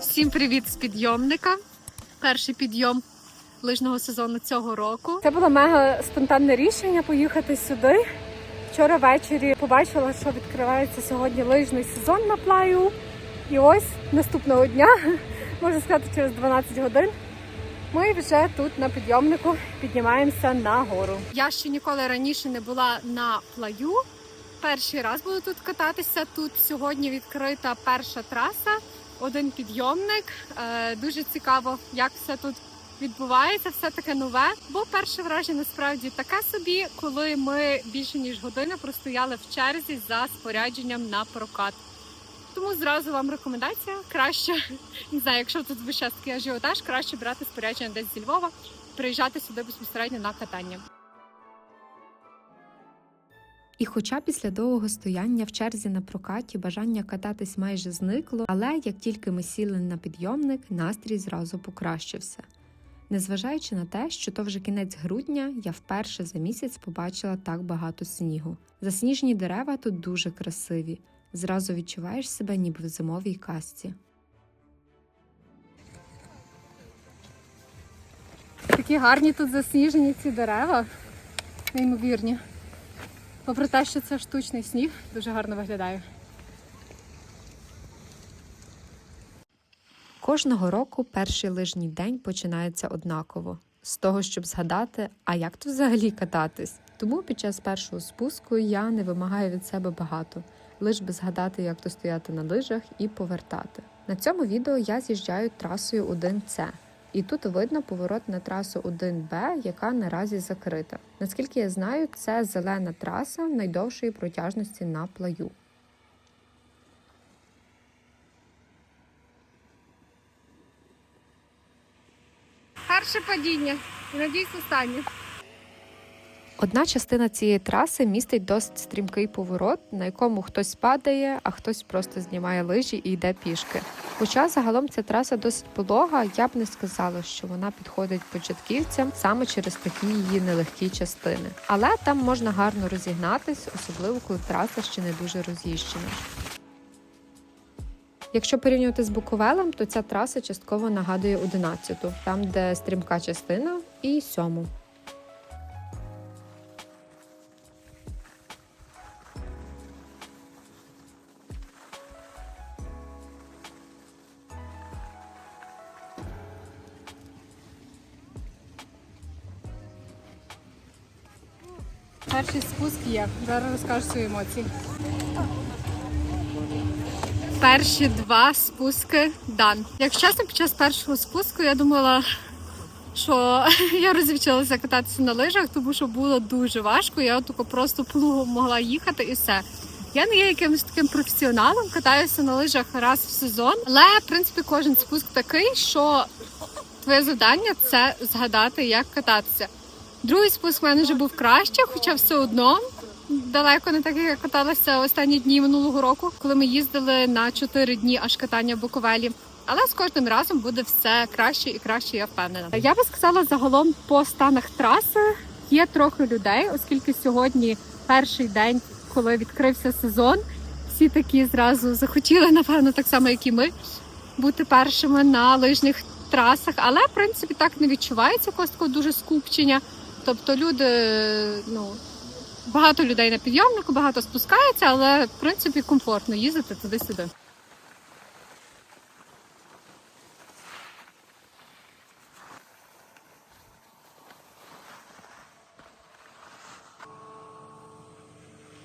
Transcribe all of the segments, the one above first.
Всім привіт з підйомника. Перший підйом лижного сезону цього року. Це було мега спонтанне рішення поїхати сюди. Вчора ввечері побачила, що відкривається сьогодні лижний сезон на плаю. І ось наступного дня, можна сказати, через 12 годин. Ми вже тут на підйомнику піднімаємося на гору. Я ще ніколи раніше не була на плаю. Перший раз буду тут кататися. Тут сьогодні відкрита перша траса, один підйомник. Е, Дуже цікаво, як все тут відбувається, все таке нове. Бо перше враження насправді таке собі, коли ми більше ніж годину простояли в черзі за спорядженням на прокат. Тому зразу вам рекомендація краще не знаю, якщо тут ви ще такий ажіотаж, краще брати спорядження десь зі Львова, приїжджати сюди безпосередньо на катання. І хоча після довгого стояння в черзі на прокаті бажання кататись майже зникло, але як тільки ми сіли на підйомник, настрій зразу покращився. Незважаючи на те, що то вже кінець грудня, я вперше за місяць побачила так багато снігу. Засніжені дерева тут дуже красиві. Зразу відчуваєш себе ніби в зимовій казці. Такі гарні тут засніжені ці дерева, неймовірні. Попри те, що це штучний сніг, дуже гарно виглядає. Кожного року перший лижній день починається однаково з того, щоб згадати, а як тут взагалі кататись. Тому під час першого спуску я не вимагаю від себе багато, лиш би згадати, як то стояти на лижах і повертати. На цьому відео я з'їжджаю трасою 1С. І тут видно поворот на трасу 1Б, яка наразі закрита. Наскільки я знаю, це зелена траса найдовшої протяжності на плаю. Перше падіння. Надіюсь, останнє. Одна частина цієї траси містить досить стрімкий поворот, на якому хтось падає, а хтось просто знімає лижі і йде пішки. Хоча загалом ця траса досить полога, я б не сказала, що вона підходить початківцям саме через такі її нелегкі частини. Але там можна гарно розігнатись, особливо коли траса ще не дуже роз'їжджена. Якщо порівнювати з Буковелем, то ця траса частково нагадує 11-ту, там де стрімка частина, і 7 є. Зараз розкажу свої емоції. Перші два спуски дан. Як чесно, під час першого спуску я думала, що я розвчилася кататися на лижах, тому що було дуже важко. Я тако просто плугом могла їхати і все. Я не є якимось таким професіоналом, катаюся на лижах раз в сезон, але в принципі кожен спуск такий, що твоє завдання це згадати, як кататися. Другий спуск в мене вже був краще, хоча все одно далеко не так, як я каталася останні дні минулого року, коли ми їздили на 4 дні аж катання в Буковелі. Але з кожним разом буде все краще і краще, я впевнена. Я би сказала загалом по станах траси є трохи людей, оскільки сьогодні перший день, коли відкрився сезон. Всі такі зразу захотіли, напевно, так само, як і ми, бути першими на лижних трасах. Але в принципі так не відчувається такого дуже скупчення. Тобто люди, ну багато людей на підйомнику, багато спускається, але в принципі комфортно їздити туди-сюди.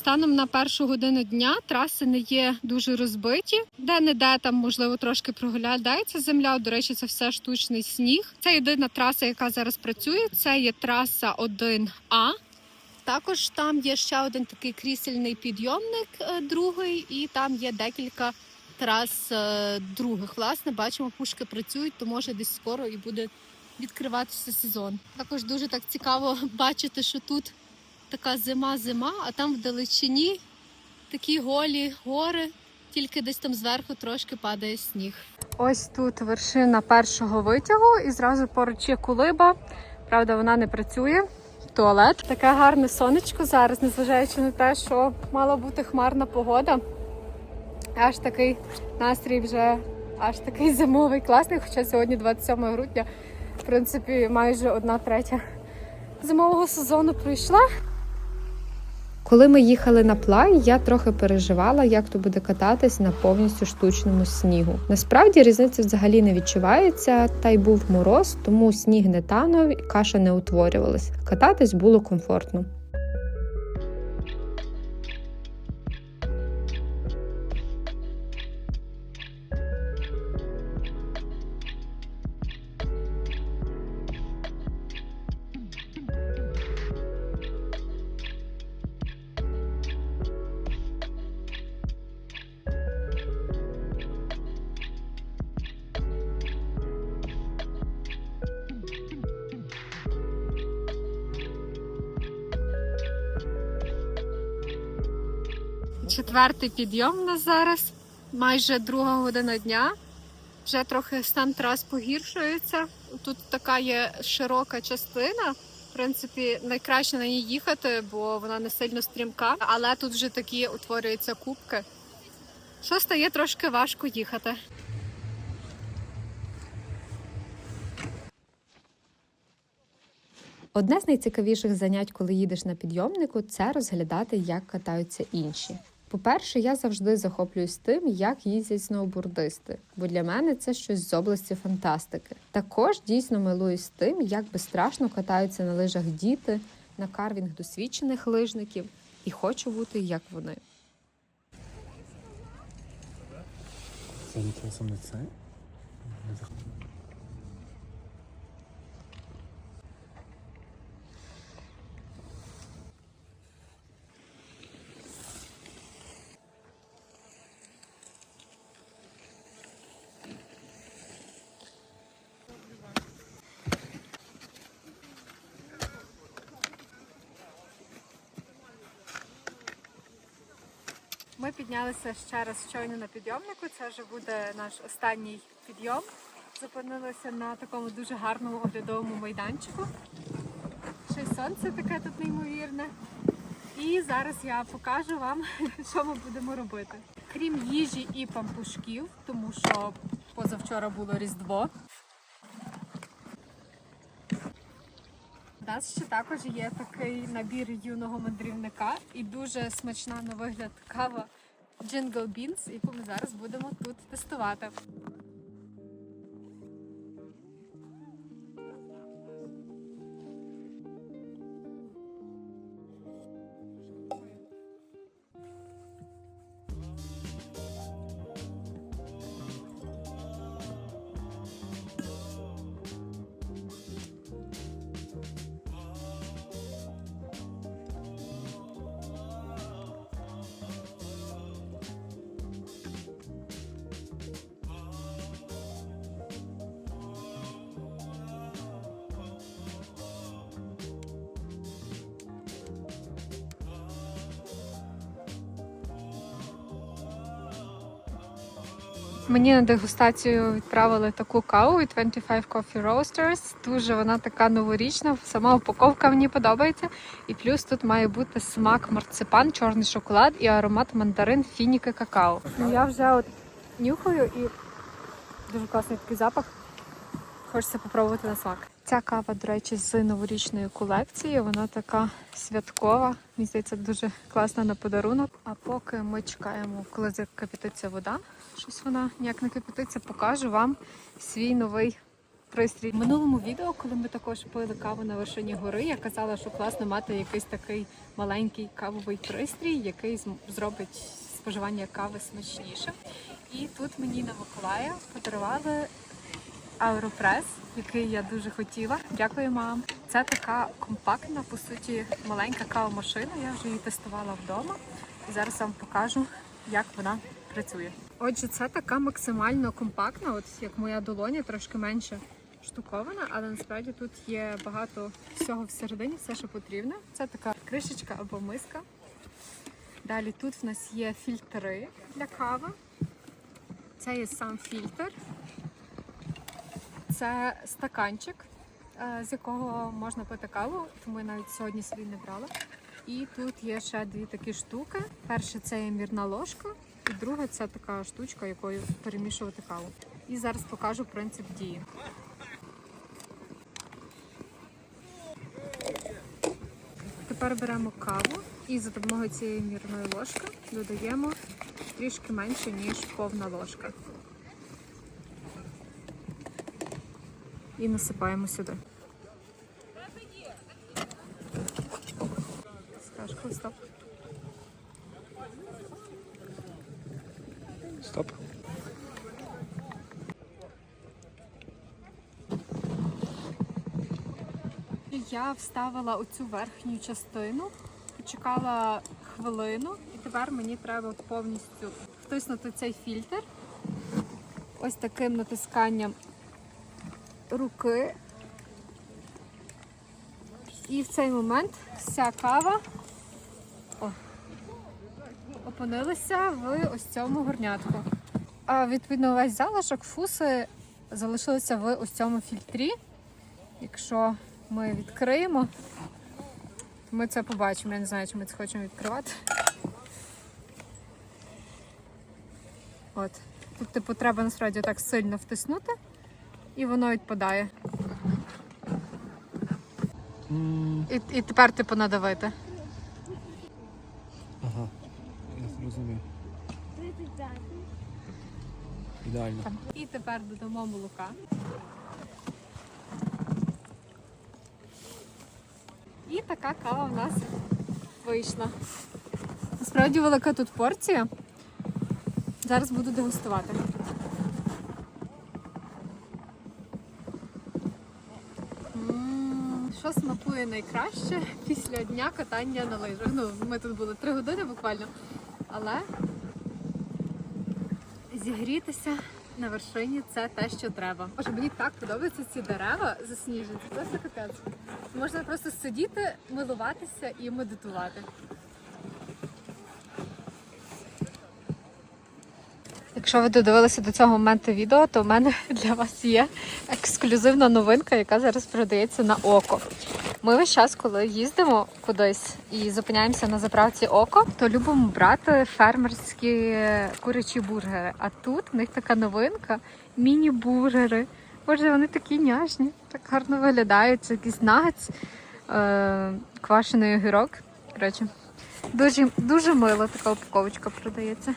Станом на першу годину дня траси не є дуже розбиті. Де-не-де там, можливо, трошки проглядається земля. До речі, це все штучний сніг. Це єдина траса, яка зараз працює. Це є траса 1А. Також там є ще один такий крісельний підйомник, е, другий, і там є декілька трас е, других. Власне, бачимо, пушки працюють, то може десь скоро і буде відкриватися сезон. Також дуже так цікаво бачити, що тут така зима-зима, а там в далечині такі голі гори тільки десь там зверху трошки падає сніг. Ось тут вершина першого витягу, і зразу поруч є кулиба. Правда, вона не працює. Туалет. Таке гарне сонечко зараз, незважаючи на те, що мала бути хмарна погода. Аж такий настрій вже аж такий зимовий класний, хоча сьогодні 27 грудня, в принципі, майже одна третя зимового сезону пройшла. Коли ми їхали на плай, я трохи переживала, як то буде кататись на повністю штучному снігу. Насправді різниця взагалі не відчувається, та й був мороз, тому сніг не танув, каша не утворювалась. Кататись було комфортно. Четвертий підйом у нас зараз, майже друга година дня. Вже трохи стан трас погіршується. Тут така є широка частина. В принципі, найкраще на ній їхати, бо вона не сильно стрімка. Але тут вже такі утворюються кубки. Що стає трошки важко їхати. Одне з найцікавіших занять, коли їдеш на підйомнику, це розглядати, як катаються інші. По-перше, я завжди захоплююсь тим, як їздять сноубордисти, бо для мене це щось з області фантастики. Також дійсно милуюсь тим, як безстрашно катаються на лижах діти, на карвінг досвідчених лижників, і хочу бути як вони. Це часом не це? Піднялися ще раз щойно на підйомнику. Це вже буде наш останній підйом. Зупинилися на такому дуже гарному оглядовому майданчику. Ще й сонце таке тут неймовірне. І зараз я покажу вам, що ми будемо робити. Крім їжі і пампушків, тому що позавчора було Різдво. У нас ще також є такий набір юного мандрівника і дуже смачна на вигляд кава Jingle Beans, яку ми зараз будемо тут тестувати. Мені на дегустацію відправили таку каву від 25 Coffee Roasters. Дуже вона така новорічна, сама упаковка мені подобається. І плюс тут має бути смак марципан, чорний шоколад і аромат мандарин, фініки, какао. Ну я вже от нюхаю і дуже класний такий запах. Хочеться попробувати на смак. Ця кава, до речі, з новорічної колекції. Вона така святкова. Мені здається, дуже класна на подарунок. А поки ми чекаємо, коли закипятиться вода, щось вона ніяк не кипятиться, покажу вам свій новий пристрій. В минулому відео, коли ми також пили каву на вершині гори, я казала, що класно мати якийсь такий маленький кавовий пристрій, який зробить споживання кави смачнішим. І тут мені на Миколая подарували Аеропрес, який я дуже хотіла. Дякую, мам. Це така компактна, по суті, маленька кавомашина. Я вже її тестувала вдома. І зараз вам покажу, як вона працює. Отже, це така максимально компактна, от як моя долоня, трошки менше штукована, але насправді тут є багато всього всередині, все, що потрібно. Це така кришечка або миска. Далі тут в нас є фільтри для кави. Це є сам фільтр. Це стаканчик, е, з якого можна пити каву, тому я навіть сьогодні собі не брала. І тут є ще дві такі штуки. Перше це є мірна ложка, і друга це така штучка, якою перемішувати каву. І зараз покажу принцип дії. Тепер беремо каву і за допомогою цієї мірної ложки додаємо трішки менше, ніж повна ложка. І насипаємо сюди. Стоп. Стоп. Я вставила оцю верхню частину, почекала хвилину, і тепер мені треба повністю втиснути цей фільтр. Ось таким натисканням руки. І в цей момент вся кава о, опинилася в ось цьому горнятку. А відповідно весь залишок фуси залишилися в ось цьому фільтрі. Якщо ми відкриємо, ми це побачимо. Я не знаю, чи ми це хочемо відкривати. От. Тут, типу, треба насправді так сильно втиснути, і воно відпадає. І, і тепер, типу, надавити. Ага. Я зрозумів. Ідеально. І тепер додамо молока. І така кава в нас вийшла. Насправді велика тут порція. Зараз буду дегустувати. Що смакує найкраще після дня катання на лижах? Ну, ми тут були три години буквально. Але зігрітися на вершині це те, що треба. Боже, мені так подобаються ці дерева засніжені. Це просто капець. Можна просто сидіти, милуватися і медитувати. Якщо ви додивилися до цього моменту відео, то в мене для вас є ексклюзивна новинка, яка зараз продається на око. Ми весь час, коли їздимо кудись і зупиняємося на заправці око, то любимо брати фермерські курячі бургери. А тут в них така новинка міні-бургери. Боже, вони такі няшні, так гарно виглядають. Це якийсь нагець, е- квашений огірок. Коротше, дуже, дуже мило така упаковочка продається.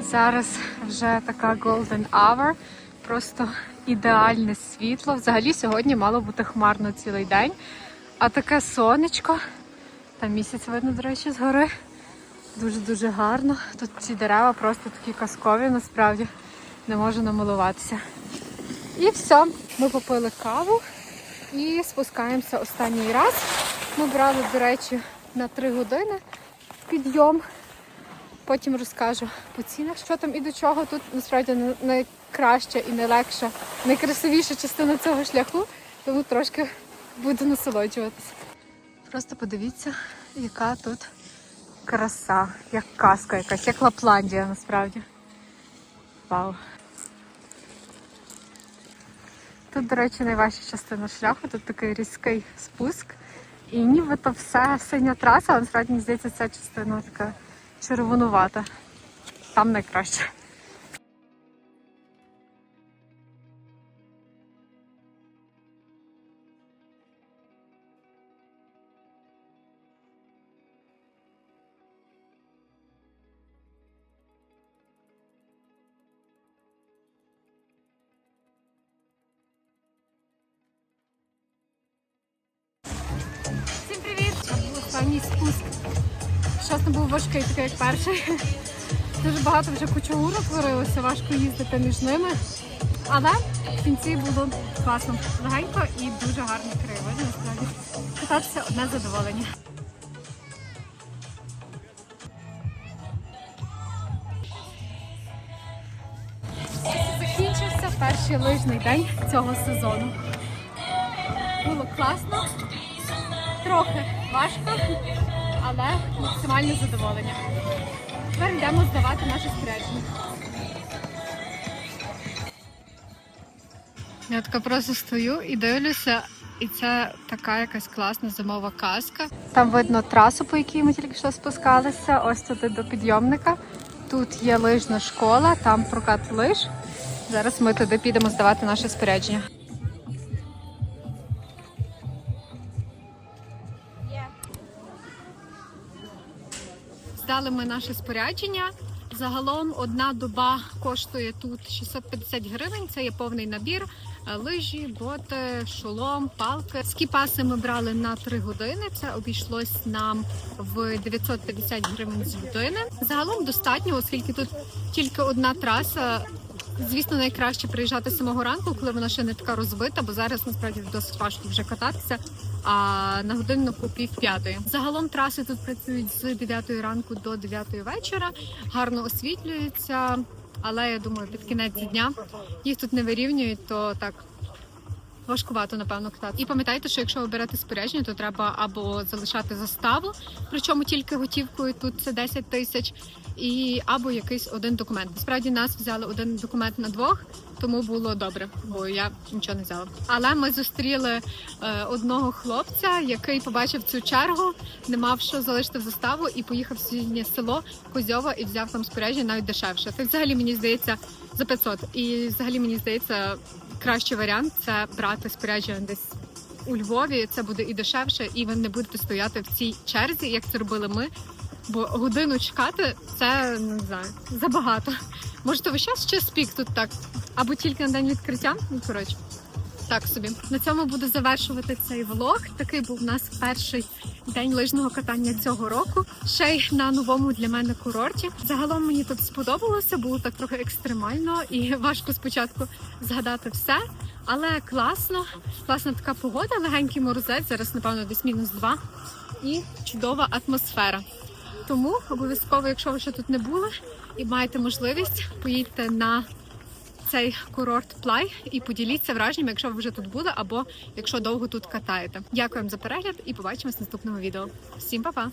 Зараз вже така golden hour, просто ідеальне світло. Взагалі сьогодні мало бути хмарно цілий день. А таке сонечко. Там місяць видно, до речі, згори. Дуже-дуже гарно. Тут ці дерева просто такі казкові, насправді не можу намилуватися. І все, ми попили каву і спускаємося останній раз. Ми брали, до речі, на 3 години підйом. Потім розкажу по цінах, що там і до чого. Тут насправді найкраща і найлегша, найкрасивіша частина цього шляху, тому трошки буду насолоджуватися. Просто подивіться, яка тут краса, як казка якась, як Лапландія насправді. Вау. Тут, до речі, найважча частина шляху, тут такий різкий спуск. І нібито все синя траса, але насправді мені здається, ця частина така червонувата. Там найкраще. Всім привіт! Це був спуск. Не був важкий, такий як перший. Дуже багато вже кучугурок творилося, важко їздити між ними. Але в кінці було класно, легенько і дуже гарний краєвид. Насправді кататися одне задоволення. Закінчився перший лижний день цього сезону. Було класно, трохи важко, але максимальне задоволення. Тепер йдемо здавати наше спорядження. Я така просто стою і дивлюся, і це така якась класна зимова казка. Там видно трасу, по якій ми тільки що спускалися. Ось туди до підйомника. Тут є лижна школа, там прокат лиж. Зараз ми туди підемо здавати наше спорядження. Здали ми наше спорядження. Загалом одна доба коштує тут 650 гривень. Це є повний набір. Е, Лижі, боти, шолом, палки. Скіпаси ми брали на 3 години. Це обійшлось нам в 950 гривень з людини. Загалом достатньо, оскільки тут тільки одна траса. Звісно, найкраще приїжджати самого ранку, коли вона ще не така розбита, бо зараз насправді досить важко вже кататися. А на годиннику пів п'ятої. Загалом траси тут працюють з 9 ранку до 9 вечора, гарно освітлюються. Але я думаю, під кінець дня їх тут не вирівнюють, то так важкувато, напевно, катати. І пам'ятайте, що якщо ви берете спорядження, то треба або залишати заставу, причому тільки готівкою тут це 10 тисяч, і або якийсь один документ. Насправді нас взяли один документ на двох, тому було добре, бо я нічого не взяла. Але ми зустріли е, одного хлопця, який побачив цю чергу, не мав що залишити в заставу і поїхав в сусіднє село Козьова і взяв там спорядження навіть дешевше. Це взагалі мені здається за 500. І взагалі мені здається, кращий варіант це брати спорядження десь. У Львові це буде і дешевше, і ви не будете стояти в цій черзі, як це робили ми. Бо годину чекати це не знаю забагато. Може, то ви ще спік тут так, або тільки на день відкриття. Ну коротше, так собі. На цьому буду завершувати цей влог. Такий був у нас перший день лижного катання цього року. Ще й на новому для мене курорті. Загалом мені тут сподобалося, було так трохи екстремально і важко спочатку згадати все. Але класно, класна така погода, легенький морозець, зараз, напевно, десь мінус два. І чудова атмосфера. Тому обов'язково, якщо ви ще тут не були і маєте можливість, поїдьте на цей курорт Плай і поділіться враженнями, якщо ви вже тут були, або якщо довго тут катаєте. Дякую за перегляд і побачимось в наступному відео. Всім па-па!